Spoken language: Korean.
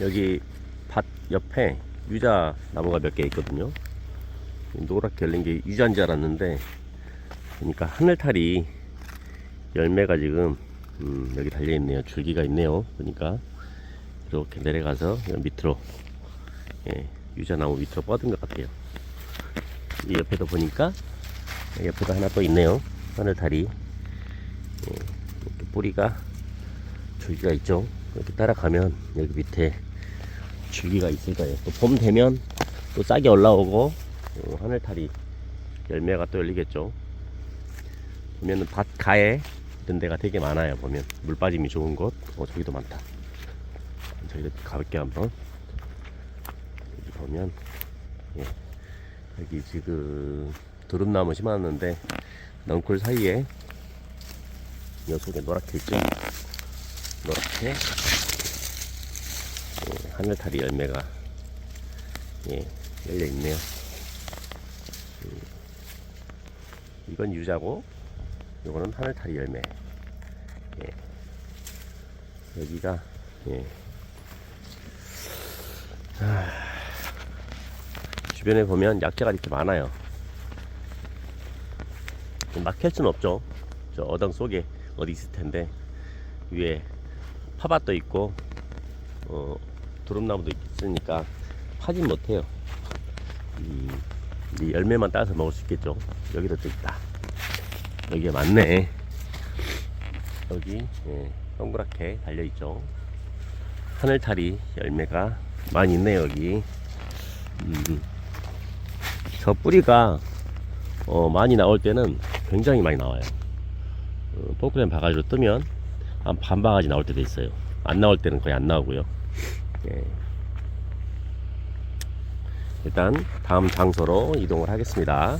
여기 밭 옆에 유자 나무가 몇 개 있거든요. 노랗게 열린 게 유자인 줄 알았는데 보니까 하늘탈이 열매가 지금 음, 여기 달려 있네요. 줄기가 있네요. 보니까 이렇게 내려가서 밑으로 예, 유자나무 밑으로 뻗은 것 같아요. 이 옆에도 보니까 옆에도 하나 또 있네요. 하늘탈이 예, 이렇게 뿌리가 줄기가 있죠. 이렇게 따라가면 여기 밑에 줄기가 있을 거예요. 또 봄 되면 또 싹이 올라오고 어, 하늘탈이 열매가 또 열리겠죠. 보면은 밭 가에 이런 데가 되게 많아요. 보면 물 빠짐이 좋은 곳. 어 저기도 많다. 저기도 가볼게요 한번. 여기 보면 예. 여기 지금 두릅나무 심었는데 넝쿨 사이에 요 속에 노랗게 있죠. 노랗게 예, 하늘탈이 열매가 예, 열려 있네요. 음, 이건 유자고, 이거는 하늘탈이 열매. 예. 여기가 예. 아, 주변에 보면 약재가 이렇게 많아요. 막캘 수는 없죠. 저 어당 속에 어디 있을 텐데 위에 파밭도 있고 어, 두릅나무도 있으니까 파진 못해요. 이, 이 열매만 따서 먹을 수 있겠죠. 여기도 또 있다. 여기에 많네. 여기 예, 동그랗게 달려 있죠. 하늘탈이 열매가 많이 있네 여기. 음, 저 뿌리가 어, 많이 나올 때는 굉장히 많이 나와요. 어, 포크레인 바가지로 뜨면 한 반 바가지 나올 때도 있어요. 안 나올 때는 거의 안 나오고요. 예. 일단 다음 장소로 이동을 하겠습니다.